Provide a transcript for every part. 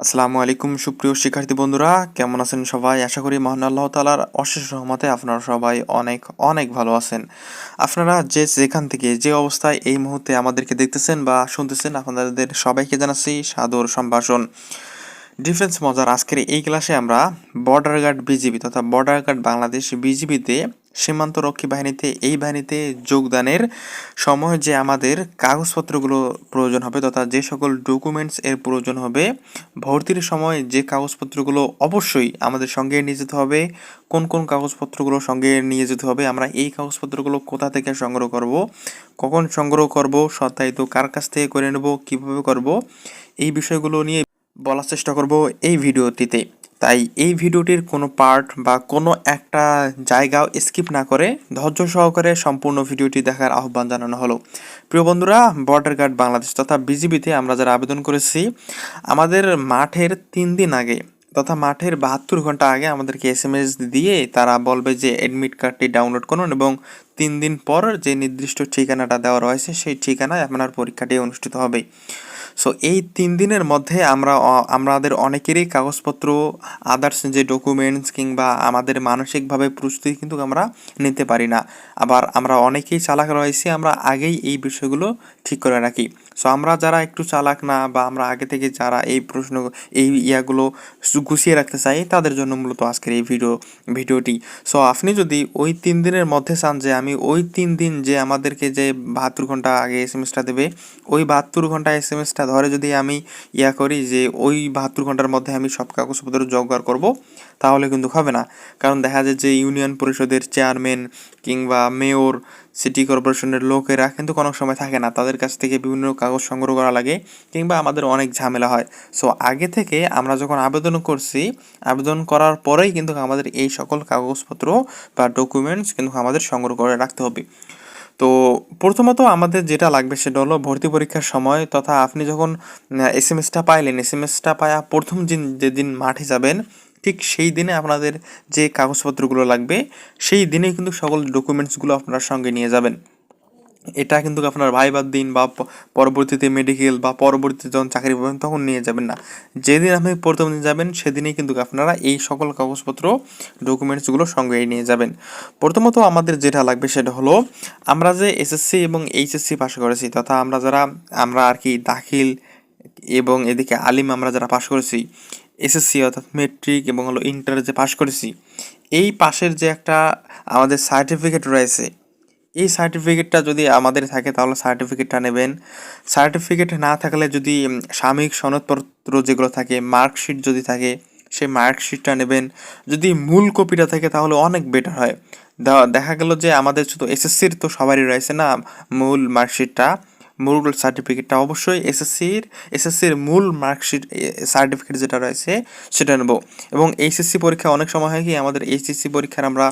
আসসালামু আলাইকুম, সুপ্রিয় শিক্ষার্থী বন্ধুরা, কেমন আছেন সবাই? আশা করি মহান আল্লাহ তালার অশেষ রহমতে আপনারা সবাই অনেক অনেক ভালো আছেন। আপনারা যে, যেখান থেকে যে অবস্থায় এই মুহূর্তে আমাদেরকে দেখতেছেন বা শুনতেছেন, আপনাদের সবাইকে জানাচ্ছি সাদর সম্ভাষণ। ডিফেন্স মজার, আজকের এই ক্লাসে আমরা বর্ডার গার্ড বিজিবি তথা বর্ডার গার্ড বাংলাদেশ বিজিবিতে সীমান্তরক্ষী বাহিনীতে, এই বাহিনীতে যোগদানের সময় যে আমাদের কাগজপত্রগুলো প্রয়োজন হবে তথা যে সকল ডকুমেন্টস এর প্রয়োজন হবে, ভর্তির সময় যে কাগজপত্রগুলো অবশ্যই আমাদের সঙ্গে নিয়ে যেতে হবে, কোন কোন কাগজপত্রগুলো সঙ্গে নিয়ে যেতে হবে, আমরা এই কাগজপত্রগুলো কোথা থেকে সংগ্রহ করব, কখন সংগ্রহ করব, সত্যায়িত কার কাছ থেকে করে নেব, কীভাবে করব, এই বিষয়গুলো নিয়ে বলার চেষ্টা করব এই ভিডিওটিতে। তাই এই ভিডিওটির কোনো পার্ট বা কোনো একটা জায়গাও স্কিপ না করে ধৈর্য সহকারে সম্পূর্ণ ভিডিওটি দেখার আহ্বান জানানো হলো। প্রিয় বন্ধুরা বর্ডার গার্ড বাংলাদেশ তথা বিজিবিতে আমরা যারা আবেদন করেছি, আমাদের মাঠের তিন দিন আগে তথা মাঠের বাহাত্তর ঘণ্টা আগে আমাদেরকে এস এম এস দিয়ে তারা বলবে যে অ্যাডমিট কার্ডটি ডাউনলোড করুন এবং তিন দিন পর যে নির্দিষ্ট ঠিকানাটা দেওয়া রয়েছে, সেই ঠিকানায় আপনার পরীক্ষাটি অনুষ্ঠিত হবে। সো এই তিন দিনের মধ্যে আমরা আমাদের অনেকেরই কাগজপত্র আদার্স যে ডকুমেন্টস কিংবা আমাদের মানসিকভাবে প্রস্তুতি কিন্তু আমরা নিতে পারি না। আবার আমরা অনেকেই চালাক রয়েছি, আমরা আগেই এই বিষয়গুলো ঠিক করে রাখি। সো আমরা যারা একটু চালাক না বা আমরা আগে থেকে যারা এই প্রশ্ন, এই ইয়াগুলো গুছিয়ে রাখতে চাই, তাদের জন্য মূলত আজকের এই ভিডিও, ভিডিওটি। সো আপনি যদি ওই তিন দিনের মধ্যে চান যে আমি ওই তিন দিন যে আমাদেরকে যে বাহাত্তর ঘণ্টা আগে এস এম এসটা দেবে, ওই বাহাত্তর ঘণ্টা এস এম এসটা ধরে যদি আমি ইয়া করি যে ওই বাহাত্তর ঘণ্টার মধ্যে আমি সব কাগজপত্র জোগাড় করব, তাহলে কিন্তু হবে না। কারণ দেখা যায় যে ইউনিয়ন পরিষদের চেয়ারম্যান কিংবা মেয়র সিটি কর্পোরেশনের লোকেরা কিন্তু কোনো সময় থাকে না। তাদের কাছ থেকে বিভিন্ন কাগজ সংগ্রহ করা লাগে কিংবা আমাদের অনেক ঝামেলা হয়। সো আগে থেকে আমরা যখন আবেদন করছি, আবেদন করার পরেই কিন্তু আমাদের এই সকল কাগজপত্র বা ডকুমেন্টস কিন্তু আমাদের সংগ্রহ করে রাখতে হবে। তো, প্রথমত আমাদের যেটা লাগবে সেটা হলো ভর্তি পরীক্ষার সময় তথা আপনি যখন এস এম এসটা পাইলেন এস এম এসটা পায়া প্রথম দিন যেদিন মাঠে যাবেন ঠিক সেই দিনে আপনাদের যে কাগজপত্রগুলো লাগবে, সেই দিনে কিন্তু সকল ডকুমেন্টসগুলো আপনার সঙ্গে নিয়ে যাবেন। এটা কিন্তু আপনার ভাইবার দিন বা পরবর্তীতে মেডিকেল বা পরবর্তীতে যখন চাকরি পাবেন তখন নিয়ে যাবেন না। যেদিন আপনি প্রথম দিন যাবেন, সেদিনেই কিন্তু আপনারা এই সকল কাগজপত্র ডকুমেন্টসগুলো সঙ্গে নিয়ে যাবেন। প্রথমত আমাদের যেটা লাগবে সেটা হলো, আমরা যে এসএসসি এবং এইচএসসি পাশ করেছি, তথা আমরা যারা, আমরা আর কি দাখিল এবং এদিকে আলিম আমরা যারা পাশ করেছি এসএসসি অর্থাৎ মেট্রিক এবং হলো ইন্টার যে পাশ করেছি, এই পাশের যে একটা আমাদের সার্টিফিকেট রয়েছে, এই সার্টিফিকেটটা যদি আমাদের থাকে তাহলে সার্টিফিকেটটা নেবেন। সার্টিফিকেট না থাকলে যদি সাময়িক সনদপত্র যেগুলো থাকে মার্কশিট যদি থাকে, সেই মার্কশিটটা নেবেন। যদি মূল কপিটা থাকে তাহলে অনেক বেটার হয়। দেখা গেল যে আমাদের শুধু এসএসসির তো সবারই রয়েছে না, মূল মার্কশিটটা মূল সার্টিফিকেটটা অবশ্যই এসএসসির এসএসসির মূল মার্কশিট সার্টিফিকেট যেটা রয়েছে, সেটা নেব। এবং এইচএসসি পরীক্ষা অনেক সময় হয় কি, আমাদের এইচএসসি পরীক্ষার আমরা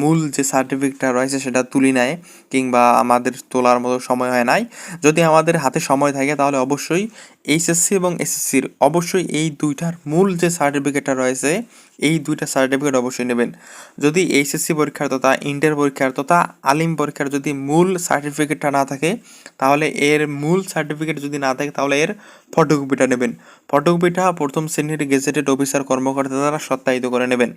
মূল যে সার্টিফিকেটটা রয়েছে, সেটা তুলি নেয় কিংবা আমাদের তোলার মতো সময় হয় নাই। যদি আমাদের হাতে সময় থাকে, তাহলে অবশ্যই এইচএসসি এবং এসএসসির অবশ্যই এই দুইটার মূল যে সার্টিফিকেটটা রয়েছে, এই দুইটা সার্টিফিকেট অবশ্যই নেবেন। যদি এইচএসসি পরীক্ষার তথা ইন্টার পরীক্ষার তথা আলিম পরীক্ষার যদি মূল সার্টিফিকেটটা না থাকে, তাহলে এর মূল সার্টিফিকেট যদি না থাকে, তাহলে এর ফটোকপিটা নেবেন। ফটোকপিটা প্রথম শ্রেণির গেজেটেড অফিসার কর্মকর্তা দ্বারা সত্যায়িত করে নেবেন।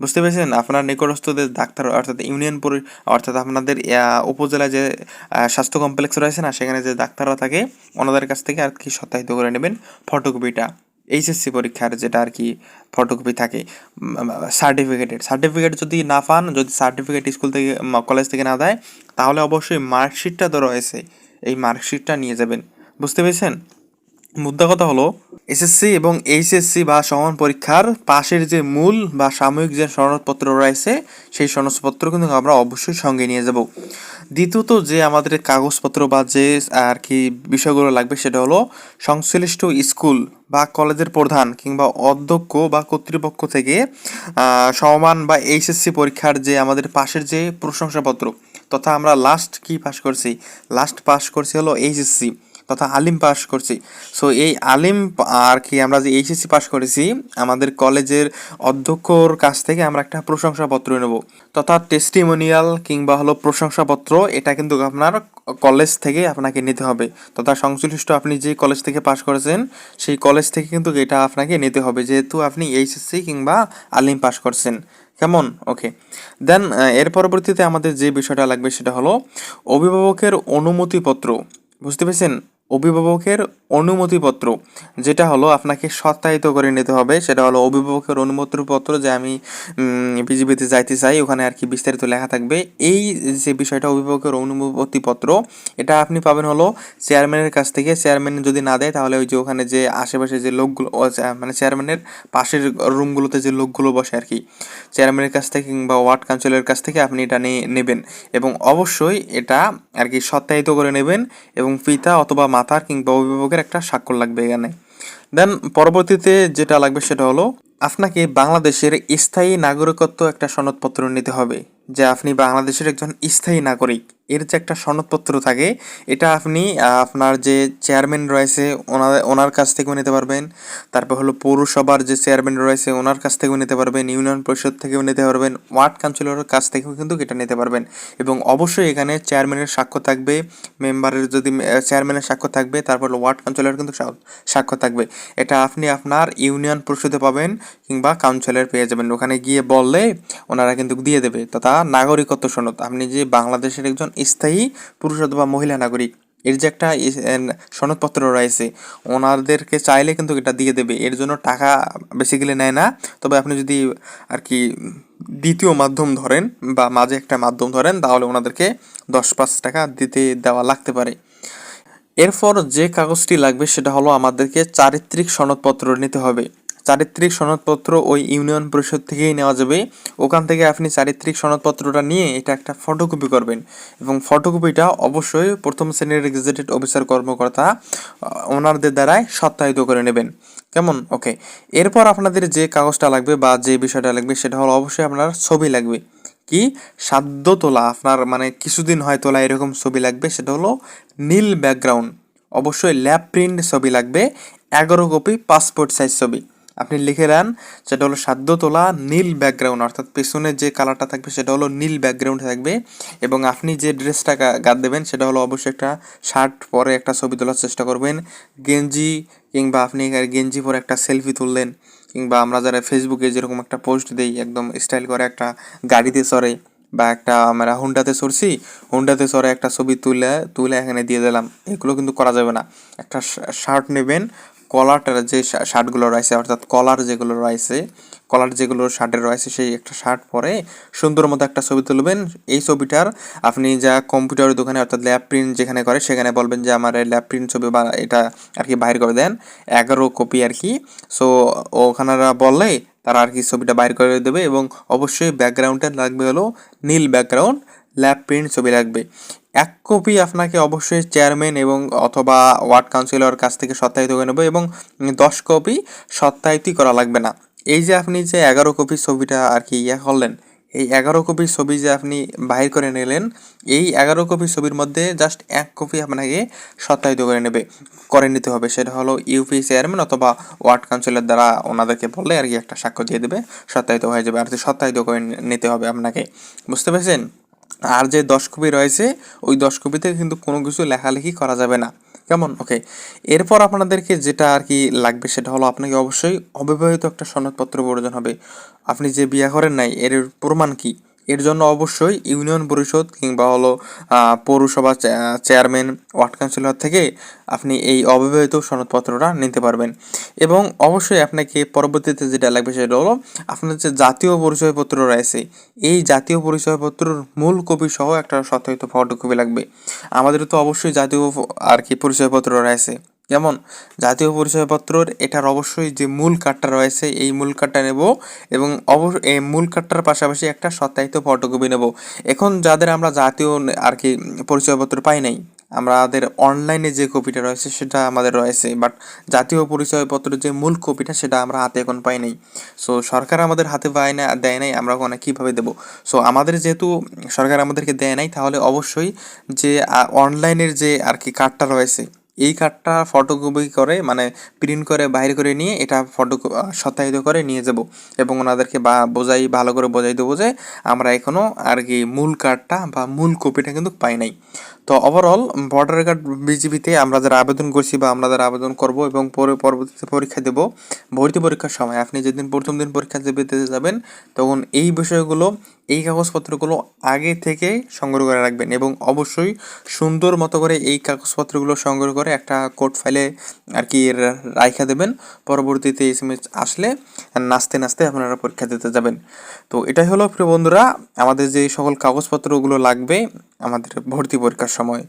বুঝতে পেরেছেন? আপনার নিকটস্থদের ডাক্তার অর্থাৎ ইউনিয়ন পরি, অর্থাৎ আপনাদের উপজেলায় যে স্বাস্থ্য কমপ্লেক্স রয়েছে না, সেখানে যে ডাক্তাররা থাকে, ওনাদের কাছ থেকে আর কি সত্যায়িত করে নেবেন ফটোকপিটা। এইচএসসি পরীক্ষার যেটা আর কি ফটোকপি থাকে সার্টিফিকেটের। সার্টিফিকেট যদি না পান, যদি সার্টিফিকেট স্কুল থেকে কলেজ থেকে না দেয়, তাহলে অবশ্যই মার্কশিটটা তো রয়েছে, এই মার্কশিটটা নিয়ে যাবেন। বুঝতে পেরেছেন? মুদ্রা কথা হলো এসএসসি এবং এইচএসসি বা সমান পরীক্ষার পাশের যে মূল বা সাময়িক যে সনদপত্র রয়েছে, সেই সনদপত্র কিন্তু আমরা অবশ্যই সঙ্গে নিয়ে যাব। দ্বিতীয়ত যে আমাদের কাগজপত্র বা যে আর কি বিষয়গুলো লাগবে সেটা হলো সংশ্লিষ্ট স্কুল বা কলেজের প্রধান কিংবা অধ্যক্ষ বা কর্তৃপক্ষ থেকে সমান বা এইচএসসি পরীক্ষার যে আমাদের পাশের যে প্রশংসাপত্র, তথা আমরা লাস্ট কি পাশ করছি? লাস্ট পাস করছি হলো এইচএসসি তথা আলিম পাস করছি। সো এই আলিম আর কি আমরা যে এইচএসসি পাস করেছি, আমাদের কলেজের অধ্যক্ষর কাছ থেকে আমরা একটা প্রশংসাপত্র নেব। তথা টেস্টিমোনিয়াল কিংবা হলো প্রশংসাপত্র, এটা কিন্তু আপনার কলেজ থেকে আপনাকে নিতে হবে। তথা সংশ্লিষ্ট আপনি যে কলেজ থেকে পাস করেছেন, সেই কলেজ থেকে কিন্তু এটা আপনাকে নিতে হবে, যেহেতু আপনি এইচএসসি কিংবা আলিম পাস করছেন। কেমন? ওকে দেন এর পরবর্তীতে আমাদের যে বিষয়টা লাগবে সেটা হলো অভিভাবকের অনুমতিপত্র। বুঝতে পেরেছেন? অভিভাবকের অনুমতিপত্র, যেটা হলো আপনাকে সত্যায়িত করে নিতে হবে। সেটা হলো অভিভাবকের অনুমতিপত্র যে আমি বিজিবিতে যাইতে চাই, ওখানে আর কি বিস্তারিত লেখা থাকবে। এই যে বিষয়টা অভিভাবকের অনুমতিপত্র, এটা আপনি পাবেন হলো চেয়ারম্যানের কাছ থেকে। চেয়ারম্যান যদি না দেয়, তাহলে ওই যে ওখানে যে আশেপাশে যে লোকগুলো মানে চেয়ারম্যানের পাশের রুমগুলোতে যে লোকগুলো বসে আর কি, চেয়ারম্যানের কাছ থেকে কিংবা ওয়ার্ড কাউন্সিলরের কাছ থেকে আপনি এটা নিয়ে নেবেন। এবং অবশ্যই এটা আর কি সত্যায়িত করে নেবেন। এবং পিতা অথবা মাতার কিংবা অভিভাবকের একটা স্বাক্ষর লাগবে এখানে। দেন পরবর্তীতে যেটা লাগবে সেটা হলো, আপনাকে বাংলাদেশের স্থায়ী নাগরিকত্ব একটা সনদপত্র নিতে হবে, যে আপনি বাংলাদেশের একজন স্থায়ী নাগরিক। এর যে একটা সনদপত্র থাকে, এটা আপনি আপনার যে চেয়ারম্যান রয়েছে ওনার ওনার কাছ থেকেও নিতে পারবেন। তারপর হলো পৌরসভার যে চেয়ারম্যান রয়েছে, ওনার কাছ থেকেও নিতে পারবেন। ইউনিয়ন পরিষদ থেকেও নিতে পারবেন। ওয়ার্ড কাউন্সিলরের কাছ থেকেও কিন্তু এটা নিতে পারবেন। এবং অবশ্যই এখানে চেয়ারম্যানের সাক্ষ্য থাকবে মেম্বারের যদি চেয়ারম্যানের সাক্ষ্য থাকবে, তারপর ওয়ার্ড কাউন্সিলর কিন্তু সাক্ষ্য থাকবে। এটা আপনি আপনার ইউনিয়ন পরিষদে পাবেন কিংবা কাউন্সিলর পেয়ে যাবেন। ওখানে গিয়ে বললে ওনারা কিন্তু দিয়ে দেবে। তথা নাগরিকত্ব সনদ। আপনি যে বাংলাদেশের একজন স্থায়ী পুরুষ অথবা মহিলা নাগরিক। এর যে একটা সনদপত্র রয়েছে, ওনাদেরকে চাইলে কিন্তু এটা দিয়ে দেবে। এর জন্য টাকা বেসিক্যালি নেয় না। তবে আপনি যদি আর কি দ্বিতীয় মাধ্যম ধরেন বা মাঝে একটা মাধ্যম ধরেন, তাহলে ওনাদেরকে দশ পাঁচ টাকা দিতে দেওয়া লাগতে পারে। এরপর যে কাগজটি লাগবে, সেটা হলো আমাদেরকে চারিত্রিক সনদপত্র নিতে হবে। চারিত্রিক সনদপত্র ওই ইউনিয়ন পরিষদ থেকেই নেওয়া যাবে। ওখান থেকে আপনি চারিত্রিক সনদপত্রটা নিয়ে এটা একটা ফটোকপি করবেন এবং ফটোকপিটা অবশ্যই প্রথম শ্রেণির গেজেটেড অফিসার কর্মকর্তা ওনারদের দ্বারাই সত্যায়িত করে নেবেন। কেমন? ওকে এরপর আপনাদের যে কাগজটা লাগবে বা যে বিষয়টা লাগবে সেটা হলো অবশ্যই আপনার ছবি লাগবে। কি? সাধ্য তোলা। আপনার মানে কিছুদিন হয় তোলা এরকম ছবি লাগবে, সেটা হলো নীল ব্যাকগ্রাউন্ড অবশ্যই ল্যাব প্রিন্ট ছবি লাগবে, এগারো কপি পাসপোর্ট সাইজ ছবি। আপনি লিখে নেন, সেটা হলো সাধ্য তোলা নীল ব্যাকগ্রাউন্ড অর্থাৎ পেছনে যে কালারটা থাকবে সেটা হলো নীল ব্যাকগ্রাউন্ড থাকবে। এবং আপনি যে ড্রেসটা গাদ দেবেন সেটা হলো অবশ্যই একটা শার্ট পরে একটা ছবি তোলার চেষ্টা করবেন। গেঞ্জি কিংবা আপনি গেঞ্জি পরে একটা সেলফি তুললেন, কিংবা আমরা যারা ফেসবুকে যেরকম একটা পোস্ট দেই, একদম স্টাইল করে একটা গাড়িতে চড়ে বা একটা আমরা হুন্ডাতে চড়ছি হুন্ডাতে চড়ে একটা ছবি তুলে তুলে এখানে দিয়ে দিলাম। এগুলো কিন্তু করা যাবে না। একটা শার্ট নেবেন কলারটার যে শার্টগুলো রয়েছে, অর্থাৎ কলার যেগুলো রয়েছে, কলার যেগুলো শার্টের রয়েছে, সেই একটা শার্ট পরে সুন্দর মতো একটা ছবি তুলবেন। এই ছবিটার আপনি যা কম্পিউটারের দোকানে, অর্থাৎ ল্যাব প্রিন্ট যেখানে করে, সেখানে বলবেন যে আমার ল্যাব প্রিন্ট ছবি বা এটা আর কি বাইর করে দেন। এগারো কপি আর কি। সো, ওখানারা বললে তারা আর কি ছবিটা বাইর করে দেবে এবং অবশ্যই ব্যাকগ্রাউন্ডটা লাগবে হলো নীল ব্যাকগ্রাউন্ড, ল্যাব প্রিন্ট ছবি লাগবে। এক কপি আপনাকে অবশ্যই চেয়ারম্যান এবং অথবা ওয়ার্ড কাউন্সিলর কাছ থেকে সত্যায়িত করে নেবে এবং দশ কপি সত্যায়িতই করা লাগবে না। এই যে আপনি যে এগারো কপি ছবিটা আর কি ইয়ে করলেন, এই এগারো কপি ছবি যে আপনি বাহির করে নিলেন, এই এগারো কপি ছবির মধ্যে জাস্ট এক কপি আপনাকে সত্যায়িত করে নেবে, করে নিতে হবে। সেটা হলো ইউপি চেয়ারম্যান অথবা ওয়ার্ড কাউন্সিলর দ্বারা ওনাদেরকে বললে আর কি একটা সাক্ষ্য দিয়ে দেবে, সত্যায়িত হয়ে যাবে। আর কি সত্যায়িত করে নিতে হবে আপনাকে। বুঝতে পেরেছেন? আর যে দশ কপি রয়েছে, ওই দশ কপিতে কিন্তু কোনো কিছু লেখালেখি করা যাবে না। কেমন? ওকে এরপর আপনাদেরকে যেটা আর কি লাগবে সেটা হলো আপনাকে অবশ্যই অবিবাহিত একটা সনদপত্র প্রয়োজন হবে। আপনি যে বিয়া করেন নাই, এর প্রমাণ কি? এর জন্য অবশ্যই ইউনিয়ন পরিষদ কিংবা হলো পৌরসভা চেয়ারম্যান, ওয়ার্ড কাউন্সিলর থেকে আপনি এই অবিবাহিত সনদপত্রটা নিতে পারবেন। এবং অবশ্যই আপনাকে পরবর্তীতে যেটা লাগবে সেটা হলো, আপনার যে জাতীয় পরিচয়পত্র রয়েছে, এই জাতীয় পরিচয়পত্রের মূল কপি সহ একটা সত্যায়িত ফটোকপি লাগবে। আমাদের তো অবশ্যই জাতীয় আর কি পরিচয়পত্র রয়েছে। যেমন জাতীয় পরিচয়পত্রর এটার অবশ্যই যে মূল কার্ডটা রয়েছে, এই মূল কার্ডটা নেব এবং অবশ্য এই মূল কার্ডটার পাশাপাশি একটা সত্যায়িত ফটোকপি নেব। এখন যাদের আমরা জাতীয় আর কি পরিচয়পত্র পাই নাই, আমাদের অনলাইনে যে কপিটা রয়েছে সেটা আমাদের রয়েছে, বাট জাতীয় পরিচয়পত্রের যে মূল কপিটা সেটা আমরা হাতে এখন পাই নাই। সো সরকার আমাদের হাতে পায় না, দেয় নাই, আমরা ওখানে কীভাবে দেবো? সো আমাদের যেহেতু সরকার আমাদেরকে দেয় নাই, তাহলে অবশ্যই যে অনলাইনের যে আর কি কার্ডটা রয়েছে এই কার্ডটা ফটোকপি করে মানে প্রিন্ট করে, বাইরে করে নিয়ে এটা ফটো সত্যায়িত করে নিয়ে যাব। এবং ওনাদেরকে বা, বোঝাই, ভালো করে বোঝাই দেবো যে আমরা এখনও আর কি মূল কার্ডটা বা মূল কপিটা কিন্তু পাই নাই। তো ওভারঅল ভোটার কার্ড বিজিবিতে আমরা যারা আবেদন করছি বা আমরা যারা আবেদন করব এবং পরে পরবর্তীতে পরীক্ষা দেব, ভর্তি পরীক্ষার সময় আপনি যেদিন প্রথম দিন পরীক্ষা দিতে যাবেন, তখন এই বিষয়গুলো, এই কাগজপত্রগুলো আগে থেকে সংগ্রহ করে রাখবেন এবং অবশ্যই সুন্দর মতো করে এই কাগজপত্রগুলো সংগ্রহ করে একটা কোর্ট ফাইলে আর কি রাইখা দেবেন। পরবর্তীতে এস এম এস আসলে নাচতে নাচতে আপনারা পরীক্ষা দিতে যাবেন। তো এটাই হলো প্রিয় বন্ধুরা, আমাদের যে সকল কাগজপত্রগুলো লাগবে আমাদের ভর্তি পরীক্ষার সময়।